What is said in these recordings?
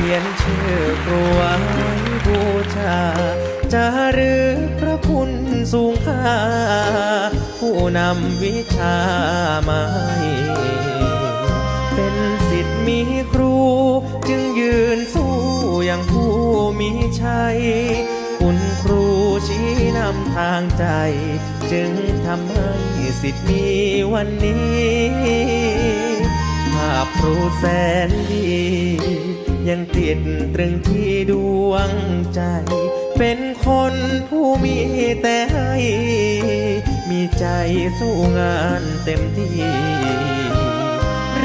ขียนชื่อครัวบูชาจะรึอพระคุณสูงค่า ผู้นำวิชามาให้เป็นสิทธิ์มีครู จึงยืนสู้อย่างผู้มีชัยคุณครูชี้นำทางใจ จึงทำให้สิทธิ์มีวันนี้ภาพครูแสนดี ยังติดตรึงที่ดวงใจ เป็นคนผู้มีแต่ให้ มีใจสู้งานเต็มที่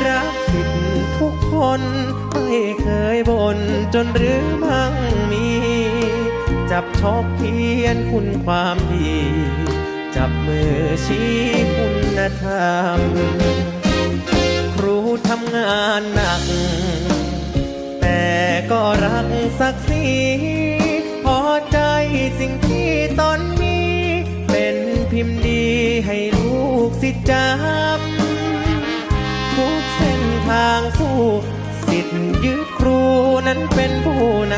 รักสิทธิ์ทุกคนไม่เคยบ่นจนหรือมั่งมี จับชอบเขียนคุณความดี จับมือชี้คุณธรรม ครูทำงานหนัก จำทุกเส้นทางสู้สิทธิ์ยึดครูนั้นเป็นผู้น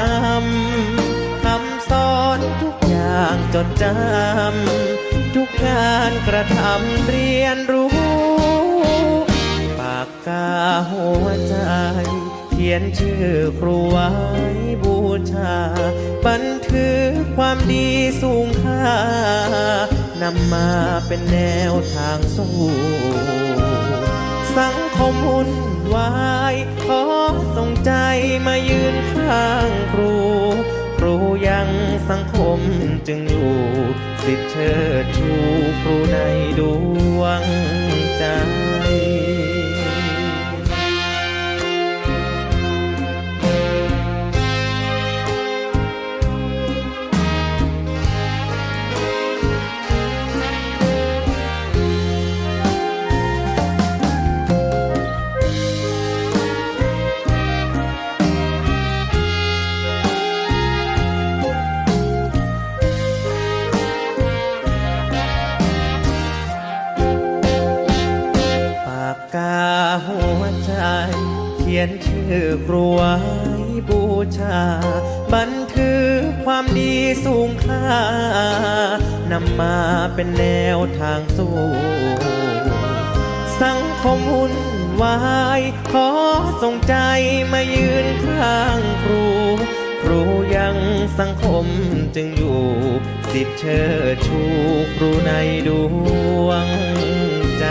ำคำสอนทุกอย่างจดจำทุกงานกระทำเรียนรู้ ปากกาหัวใจ เขียนชื่อครูไว้บูชา บันทึกความดีสู่ นำมาเป็นแนวทางสู้ สังคมวุ่นวายขอส่งใจมายืนข้างครู ครูยังสังคมจึงอยู่ สิทธิเชิดชูครูในด เขียนชื่อครูไว้บูชา บันทึกความดีสูงค่านำมาเป็นแนวทางสู้สังคมหุ่นวายขอส่งใจมายืนข้างครู ครูยังสังคมจึงอยู่ สิทธิเชิดชูครูในดวงใจ